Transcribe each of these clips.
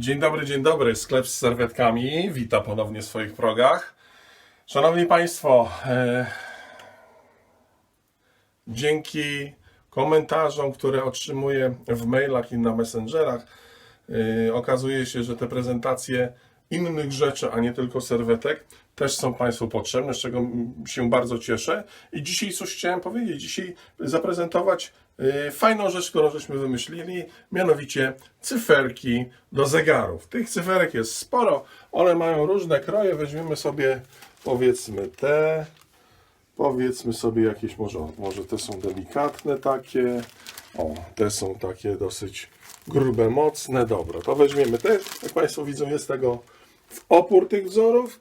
Dzień dobry, dzień dobry. Sklep z serwetkami. Witam ponownie w swoich progach. Szanowni Państwo, e, dzięki komentarzom, które otrzymuję w mailach i na messengerach, e, okazuje się, że te prezentacje innych rzeczy, a nie tylko serwetek, też są Państwu potrzebne, z czego się bardzo cieszę. I dzisiaj coś chciałem powiedzieć. Dzisiaj zaprezentować e, fajną rzecz, którą żeśmy wymyślili, mianowicie cyferki do zegarów. Tych cyferek jest sporo, one mają różne kroje. Weźmiemy sobie powiedzmy te, powiedzmy sobie jakieś, może, może te są delikatne takie, o, te są takie dosyć grube, mocne, dobra, to weźmiemy te, jak Państwo widzą jest tego w opór tych wzorów,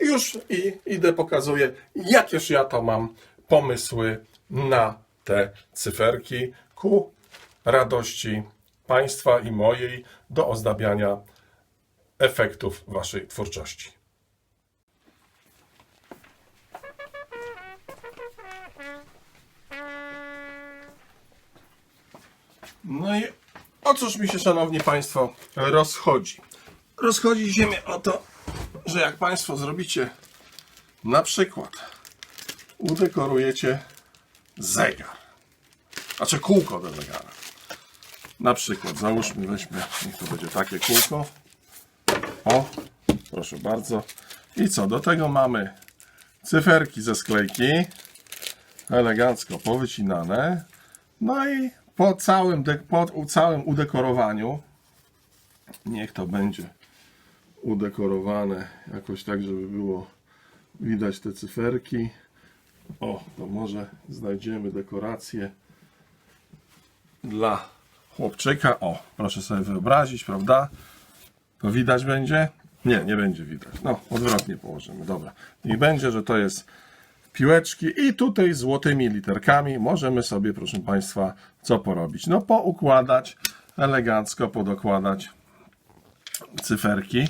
już i idę pokazuję, jakież ja to mam pomysły na te cyferki ku radości Państwa i mojej do ozdabiania efektów Waszej twórczości. No i o cóż mi się, Szanowni Państwo, rozchodzi? Rozchodzi się mi o to, że jak Państwo zrobicie na przykład udekorujecie zegar, znaczy kółko do zegara. Na przykład, załóżmy, weźmy, niech to będzie takie kółko. O, proszę bardzo. I co, do tego mamy cyferki ze sklejki, elegancko powycinane. No i po całym, po całym udekorowaniu, niech to będzie udekorowane jakoś tak, żeby było widać te cyferki. O, to może znajdziemy dekorację dla chłopczyka. O, proszę sobie wyobrazić, prawda? To widać będzie? Nie, nie będzie widać. No, odwrotnie położymy. Dobra. Niech będzie, że to jest piłeczki i tutaj złotymi literkami możemy sobie, proszę Państwa, co porobić? No, poukładać, elegancko podokładać cyferki.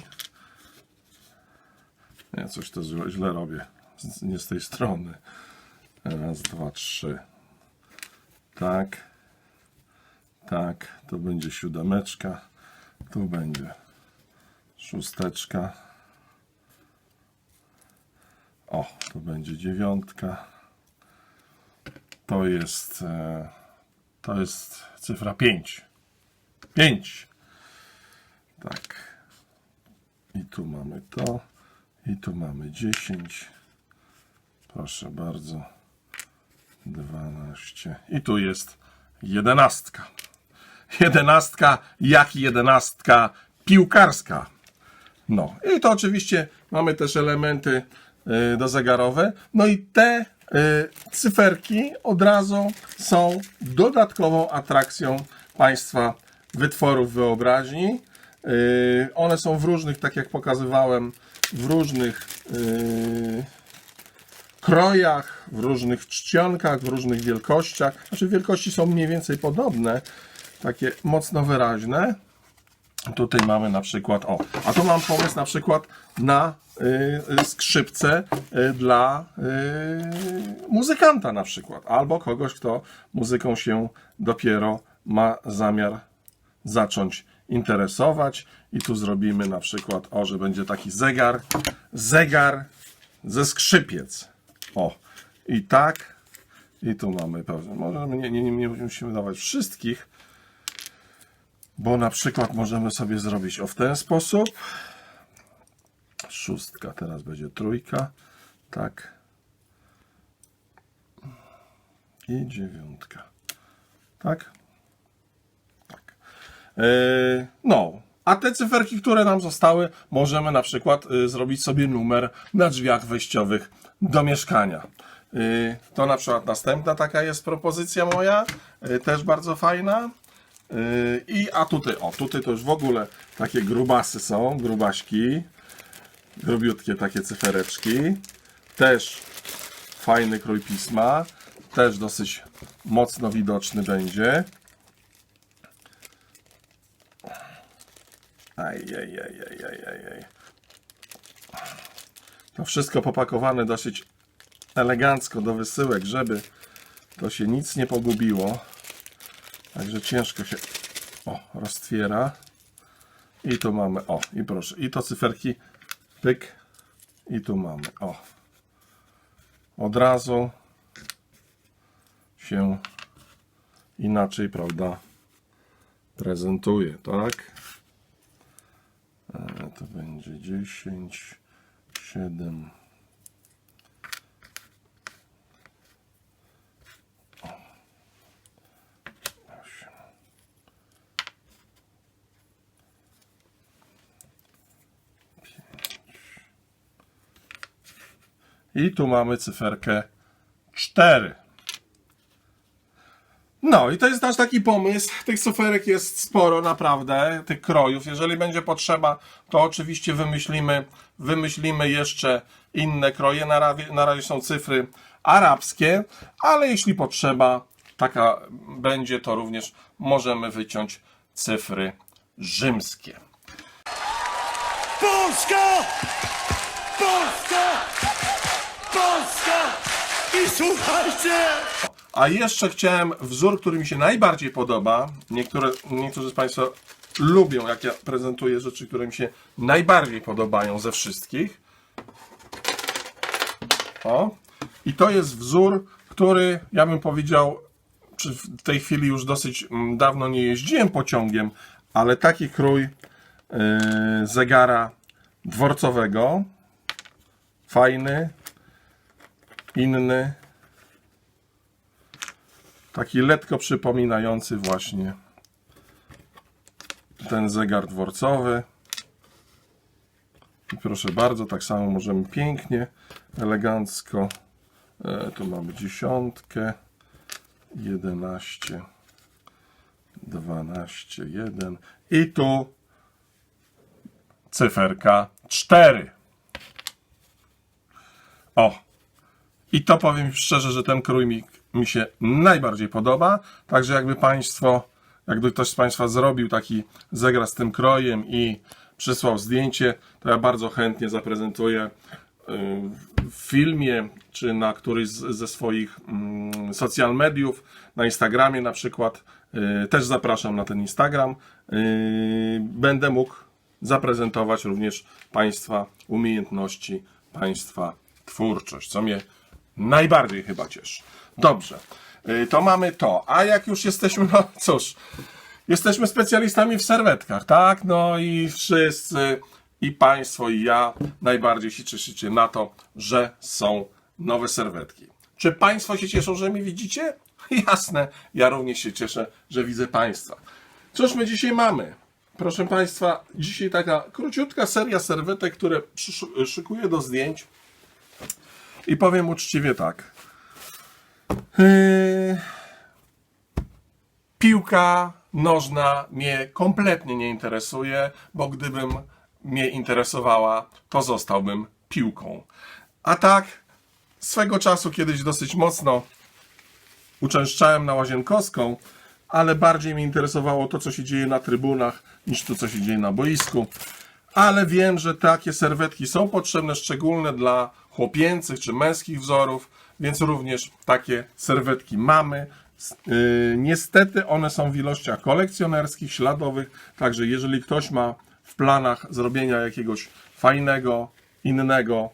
Nie, coś to źle, źle robię. Z- Nie z tej strony. Raz, dwa, trzy. Tak. Tak, to będzie siódemeczka. Tu będzie szósteczka. O, to będzie dziewiątka. To jest e, to jest cyfra 5. 5. Tak. I tu mamy to. I tu mamy 10. Proszę bardzo. 12. I tu jest jedenastka. Jedenastka, jak jedenastka piłkarska. No i to oczywiście mamy też elementy y, dozegarowe. No i te y, cyferki od razu są dodatkową atrakcją Państwa wytworów wyobraźni. Y, One są w różnych, tak jak pokazywałem, w różnych y, krojach, w różnych czcionkach, w różnych wielkościach. Znaczy wielkości są mniej więcej podobne, takie mocno wyraźne. Tutaj mamy na przykład, o, a tu mam pomysł na przykład na y, skrzypce y, dla y, muzykanta na przykład, albo kogoś, kto muzyką się dopiero ma zamiar zacząć interesować. I tu zrobimy na przykład, o, że będzie taki zegar, zegar ze skrzypiec. O, i tak, i tu mamy pewnie, może nie, nie, nie, musimy dawać wszystkich, bo na przykład możemy sobie zrobić o w ten sposób. Szóstka, teraz będzie trójka. Tak. I dziewiątka. Tak. Yy, no. A te cyferki, które nam zostały, możemy na przykład y, zrobić sobie numer na drzwiach wejściowych do mieszkania. Y, to na przykład następna taka jest propozycja moja, y, też bardzo fajna. Yy, I a tutaj, o, tutaj to już w ogóle takie grubasy są, grubaśki, grubiutkie takie cyfereczki. Też fajny krój pisma, też dosyć mocno widoczny będzie. Ajajajajajajaj. To wszystko popakowane dosyć elegancko do wysyłek, żeby to się nic nie pogubiło. Także ciężko się o, roztwiera. I tu mamy, o, i proszę, i to cyferki, pyk, i tu mamy, o. Od razu się inaczej, prawda, prezentuje, tak? To będzie 10, 7. osiem. I tu mamy cyferkę 4. No i to jest nasz taki pomysł. Tych cyferek jest sporo, naprawdę, tych krojów. Jeżeli będzie potrzeba, to oczywiście wymyślimy, wymyślimy jeszcze inne kroje. Na razie, na razie są cyfry arabskie, ale jeśli potrzeba, taka będzie, to również możemy wyciąć cyfry rzymskie. Polska! Polska! Polska! I słuchajcie! A jeszcze chciałem wzór, który mi się najbardziej podoba. Niektóre, niektórzy z Państwa lubią, jak ja prezentuję rzeczy, które mi się najbardziej podobają ze wszystkich. O. I to jest wzór, który ja bym powiedział, czy w tej chwili już dosyć mm, dawno nie jeździłem pociągiem, ale taki krój yy, zegara dworcowego. Fajny, inny, taki lekko przypominający właśnie ten zegar dworcowy. I proszę bardzo, tak samo możemy pięknie, elegancko. E, tu mamy dziesiątkę, 11, 12, 1 i tu cyferka 4. O, i to powiem szczerze, że ten krój mi, się najbardziej podoba. Także jakby Państwo, jakby ktoś z Państwa zrobił taki zegar z tym krojem i przysłał zdjęcie, to ja bardzo chętnie zaprezentuję y, w filmie, czy na któryś ze swoich mm, social mediów, na Instagramie na przykład. Y, Też zapraszam na ten Instagram. Y, Będę mógł zaprezentować również Państwa umiejętności, Państwa twórczość, co mnie najbardziej chyba cieszy. Dobrze, y, to mamy to. A jak już jesteśmy, no cóż, jesteśmy specjalistami w serwetkach, tak? No i wszyscy, i Państwo, i ja najbardziej się cieszycie na to, że są nowe serwetki. Czy Państwo się cieszą, że mnie widzicie? Jasne, ja również się cieszę, że widzę Państwa. Cóż my dzisiaj mamy? Proszę Państwa, dzisiaj taka króciutka seria serwetek, które szykuję do zdjęć. I powiem uczciwie tak. Yy, Piłka nożna mnie kompletnie nie interesuje, bo gdybym mnie interesowała, to zostałbym piłką. A tak, swego czasu kiedyś dosyć mocno uczęszczałem na Łazienkowską, ale bardziej mnie interesowało to, co się dzieje na trybunach, niż to, co się dzieje na boisku. Ale wiem, że takie serwetki są potrzebne, szczególnie dla chłopięcych czy męskich wzorów, więc również takie serwetki mamy. Yy, niestety one są w ilościach kolekcjonerskich, śladowych, także jeżeli ktoś ma w planach zrobienia jakiegoś fajnego, innego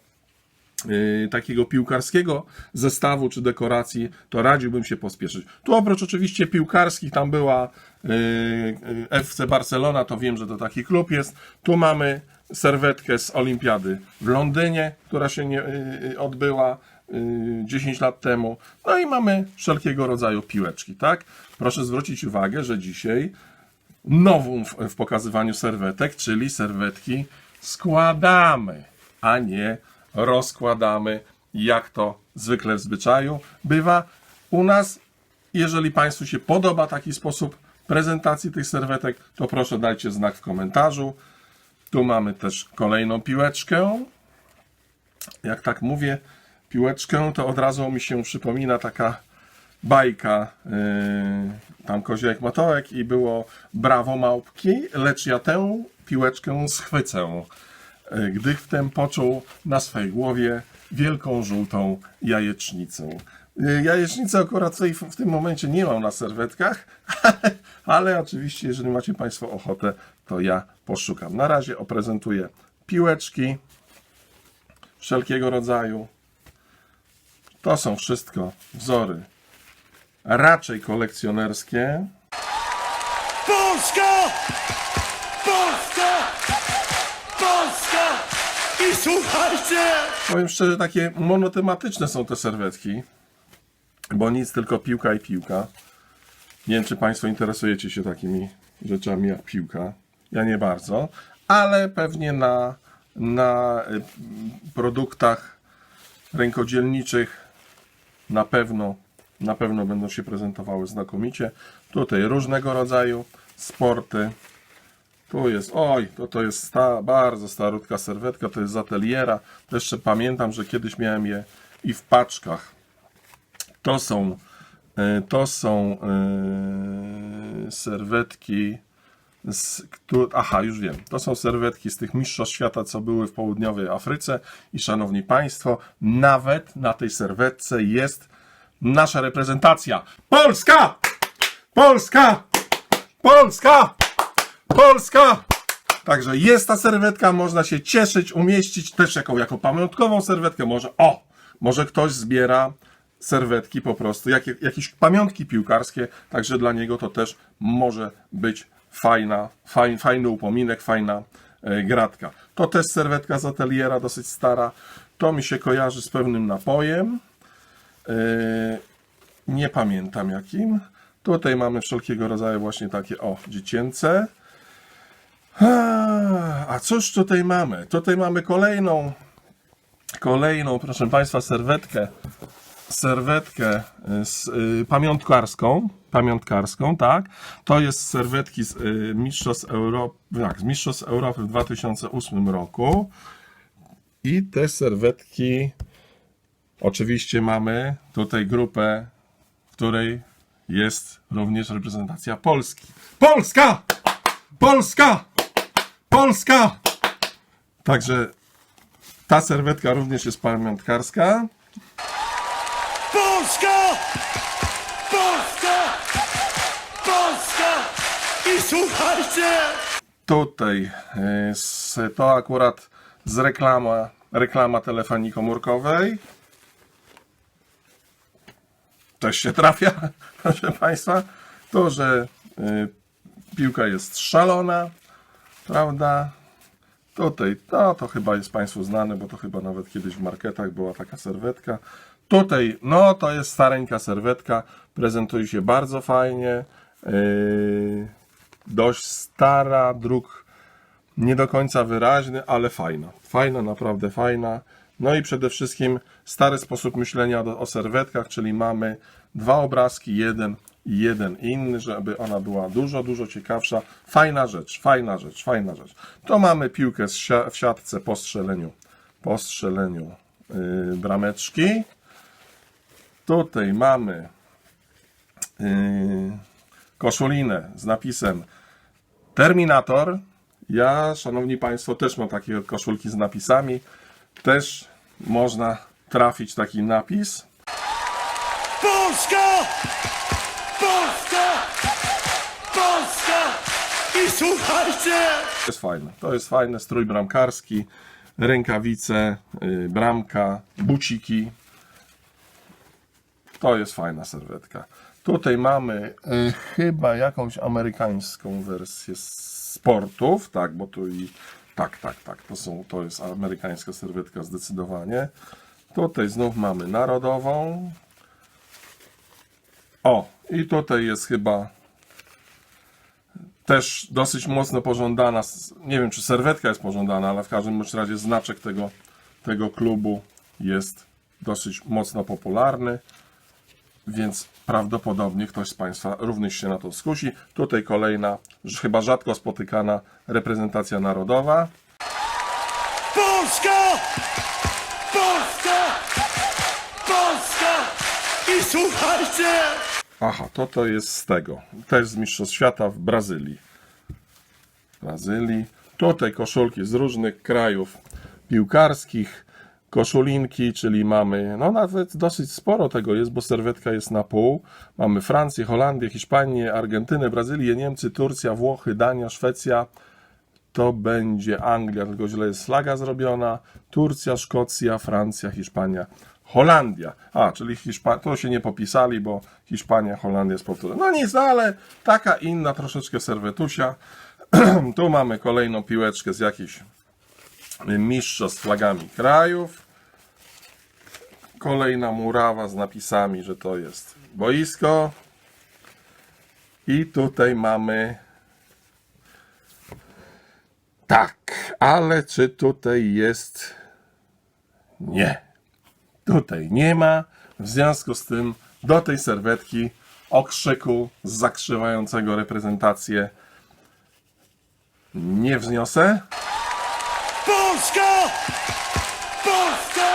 takiego piłkarskiego zestawu czy dekoracji, to radziłbym się pospieszyć. Tu oprócz oczywiście piłkarskich, tam była yy, yy, FC Barcelona, to wiem, że to taki klub jest. Tu mamy serwetkę z Olimpiady w Londynie, która się nie, odbyła yy, 10 lat temu. No i mamy wszelkiego rodzaju piłeczki, tak? Proszę zwrócić uwagę, że dzisiaj nową w, w pokazywaniu serwetek, czyli serwetki składamy, a nie rozkładamy, jak to zwykle w zwyczaju bywa u nas. Jeżeli Państwu się podoba taki sposób prezentacji tych serwetek, to proszę dajcie znak w komentarzu. Tu mamy też kolejną piłeczkę. Jak tak mówię, piłeczkę, to od razu mi się przypomina taka bajka, yy, tam koziołek matołek i było brawo małpki, lecz ja tę piłeczkę schwycę, gdy wtem poczuł na swej głowie wielką żółtą jajecznicę. Jajecznicę akurat w tym momencie nie mam na serwetkach, ale ale oczywiście, jeżeli macie Państwo ochotę, to ja poszukam. Na razie oprezentuję piłeczki wszelkiego rodzaju. To są wszystko wzory raczej kolekcjonerskie. Polska! Słuchajcie! Powiem szczerze, takie monotematyczne są te serwetki, bo nic, tylko piłka i piłka. Nie wiem, czy Państwo interesujecie się takimi rzeczami jak piłka. Ja nie bardzo, ale pewnie na, na y, produktach rękodzielniczych na pewno, na pewno będą się prezentowały znakomicie. Tutaj różnego rodzaju sporty. Tu jest, oj, to, to jest sta, bardzo starutka serwetka, to jest z ateliera. To jeszcze pamiętam, że kiedyś miałem je i w paczkach. To są, e, to są e, serwetki z, któ- aha, już wiem. To są serwetki z tych mistrzostw świata, co były w południowej Afryce. I szanowni Państwo, nawet na tej serwetce jest nasza reprezentacja. Polska! Polska! Polska! Polska! Także jest ta serwetka, można się cieszyć, umieścić też jako, jako pamiątkową serwetkę. Może, o, może ktoś zbiera serwetki po prostu, jakie, jakieś pamiątki piłkarskie, także dla niego to też może być fajna, fajn, fajny upominek, fajna e, gratka. To też serwetka z ateliera, dosyć stara. To mi się kojarzy z pewnym napojem. E, nie pamiętam jakim. Tutaj mamy wszelkiego rodzaju właśnie takie, o, dziecięce. A cóż tutaj mamy? Tutaj mamy kolejną, kolejną, proszę Państwa, serwetkę, serwetkę z, y, pamiątkarską, pamiątkarską, tak? To jest serwetki z y, Mistrzostw Europy, tak, z Mistrzostw Europy w 2008 roku. I te serwetki, oczywiście mamy tutaj grupę, w której jest również reprezentacja Polski. Polska! Polska! Polska! Także ta serwetka również jest pamiątkarska. Polska! Polska! Polska! I słuchajcie! Tutaj z, to akurat z reklama, reklama telefonii komórkowej. Też się trafia, proszę Państwa. To, że y, piłka jest szalona, prawda? Tutaj, to, to chyba jest Państwu znane, bo to chyba nawet kiedyś w marketach była taka serwetka. Tutaj, no to jest stareńka serwetka, prezentuje się bardzo fajnie. Yy, dość stara, druk nie do końca wyraźny, ale fajna. Fajna, naprawdę fajna. No i przede wszystkim stary sposób myślenia o serwetkach, czyli mamy dwa obrazki, jeden jeden inny, żeby ona była dużo, dużo ciekawsza. Fajna rzecz, fajna rzecz, fajna rzecz. To mamy piłkę w siatce po strzeleniu, po strzeleniu yy, brameczki. Tutaj mamy yy, koszulinę z napisem Terminator. Ja, szanowni Państwo, też mam takie koszulki z napisami. Też można trafić taki napis. Polska! Polska! Polska! I słuchajcie! To jest fajne. To jest fajne. Strój bramkarski, rękawice, yy, bramka, buciki. To jest fajna serwetka. Tutaj mamy y, chyba jakąś amerykańską wersję sportów, tak, bo tu i tak, tak, tak, to są, to jest amerykańska serwetka zdecydowanie. Tutaj znów mamy narodową. O, i tutaj jest chyba też dosyć mocno pożądana, nie wiem czy serwetka jest pożądana, ale w każdym razie znaczek tego, tego klubu jest dosyć mocno popularny, więc prawdopodobnie ktoś z Państwa również się na to skusi. Tutaj kolejna, chyba rzadko spotykana reprezentacja narodowa. Polska! Polska! Polska! I słuchajcie! Aha, to to jest z tego. Też z Mistrzostw Świata w Brazylii. Brazylii. Tutaj koszulki z różnych krajów piłkarskich. koszulinki, czyli mamy, no nawet dosyć sporo tego jest, bo serwetka jest na pół. Mamy Francję, Holandię, Hiszpanię, Argentynę, Brazylię, Niemcy, Turcja, Włochy, Dania, Szwecja. To będzie Anglia, tylko źle jest flaga zrobiona. Turcja, Szkocja, Francja, Hiszpania, Holandia. A, czyli Hiszpa... to się nie popisali, bo Hiszpania, Holandia jest powtórzona. No nic, no ale taka inna troszeczkę serwetusia. tu mamy kolejną piłeczkę z jakichś mistrzostw flagami krajów. Kolejna murawa z napisami, że to jest boisko. I tutaj mamy. Tak, ale czy tutaj jest. Nie. Tutaj nie ma. W związku z tym do tej serwetki okrzyku zakrzywającego reprezentację nie wzniosę. Polska! Polska!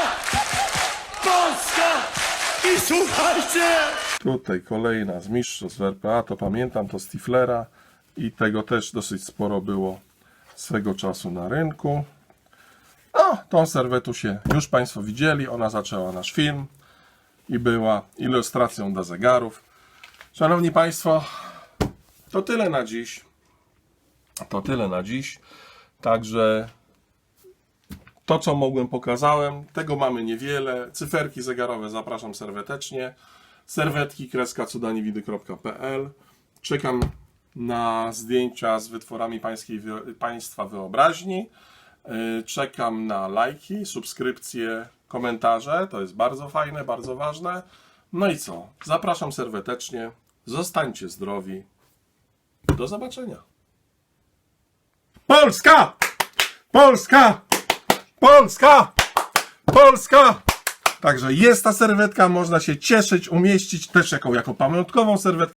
Polska! I słuchajcie! Tutaj kolejna z mistrzostw RPA, to pamiętam, to Stiflera i tego też dosyć sporo było swego czasu na rynku. No, tą serwetusię już Państwo widzieli, ona zaczęła nasz film i była ilustracją do zegarów. Szanowni Państwo, to tyle na dziś. To tyle na dziś. Także to, co mogłem, pokazałem. Tego mamy niewiele. Cyferki zegarowe zapraszam serwetecznie. Serwetki kreska cudaniwidy.pl. Czekam na zdjęcia z wytworami pańskiej, Państwa wyobraźni. Yy, Czekam na lajki, subskrypcje, komentarze. To jest bardzo fajne, bardzo ważne. No i co? Zapraszam serwetecznie. Zostańcie zdrowi. Do zobaczenia. Polska! Polska! Polska! Polska! Także jest ta serwetka, można się cieszyć, umieścić też jako, jako pamiątkową serwetkę.